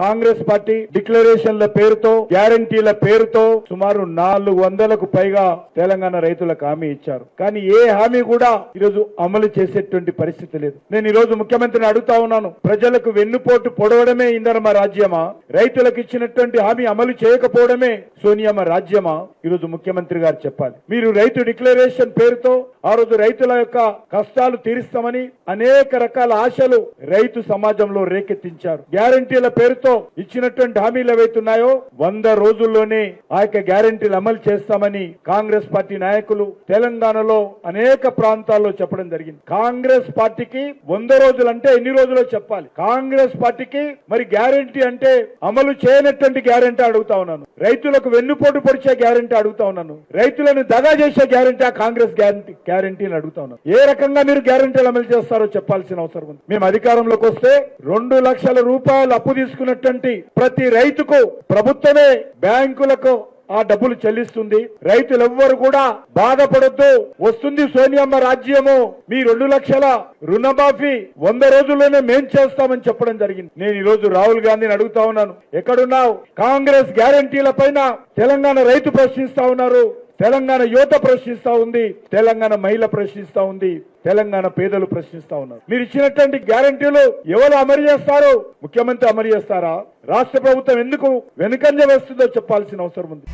Congress party డిక్లరేషన్ల పేరుతో గ్యారంటీల పేరుతో సుమారు నాలుగు వందలకు పైగా తెలంగాణ రైతులకు హామీ ఇచ్చారు. కానీ ఏ హామీ కూడా ఈరోజు అమలు చేసేటువంటి పరిస్థితి లేదు. నేను ఈ రోజు ముఖ్యమంత్రిని అడుగుతా ఉన్నాను. ప్రజలకు వెన్నుపోటు పొడవడమే ఇందరమ రాజ్యమా? రైతులకు ఇచ్చినటువంటి హామీ అమలు చేయకపోవడమే సోనియామ్మ రాజ్యమా? ఈరోజు ముఖ్యమంత్రి గారు చెప్పాలి. మీరు రైతు డిక్లరేషన్ పేరుతో ఆ రోజు రైతుల యొక్క కష్టాలు తీరుస్తామని అనేక రకాల ఆశలు రైతు సమాజంలో రేకెత్తించారు. గ్యారంటీల పేరుతో ఇచ్చినటువంటి హామీలు ఏవైతున్నాయో వంద రోజుల్లోనే ఆ యొక్క గ్యారంటీలు అమలు చేస్తామని కాంగ్రెస్ పార్టీ నాయకులు తెలంగాణలో అనేక ప్రాంతాల్లో చెప్పడం జరిగింది. కాంగ్రెస్ పార్టీకి వంద రోజులు అంటే ఎన్ని రోజులో చెప్పాలి? కాంగ్రెస్ పార్టీకి మరి గ్యారంటీ అంటే అమలు చేయనటువంటి గ్యారంటీ అడుగుతా ఉన్నాను. రైతులకు వెన్నుపోటు పొడిచే గ్యారంటీ అడుగుతా ఉన్నాను. రైతులను దగా చేసే గ్యారంటీ ఆ కాంగ్రెస్ గ్యారంటీ గ్యారంటీని అడుగుతా ఉన్నాను. ఏ రకంగా మీరు గ్యారంటీలు అమలు చేస్తారో చెప్పాల్సిన అవసరం ఉంది. మేము అధికారంలోకి వస్తే రెండు లక్షల రూపాయలు అప్పు తీసుకున్నటువంటి ప్రతి రైతుకు ప్రభుత్వమే బ్యాంకులకు ఆ డబ్బులు చెల్లిస్తుంది. రైతులు ఎవ్వరు కూడా బాధపడద్దు. వస్తుంది సోనియమ్మ రాజ్యము. మీ రెండు లక్షల రుణమాఫీ వంద రోజుల్లోనే మేం చేస్తామని చెప్పడం జరిగింది. నేను ఈ రోజు రాహుల్ గాంధీని అడుగుతా ఉన్నాను. ఎక్కడున్నావు? కాంగ్రెస్ గ్యారంటీల పైన తెలంగాణ రైతు ప్రశ్నిస్తా ఉన్నారు. తెలంగాణ యువత ప్రశ్నిస్తా ఉంది. తెలంగాణ మహిళ ప్రశ్నిస్తా ఉంది. తెలంగాణ పేదలు ప్రశ్నిస్తా ఉన్నారు. మీరు ఇచ్చినటువంటి గ్యారంటీలు ఎవరు అమలు చేస్తారు? ముఖ్యమంత్రి అమలు చేస్తారా? రాష్ట్ర ప్రభుత్వం ఎందుకు వెనుకంజ వేస్తుందో చెప్పాల్సిన అవసరం ఉంది.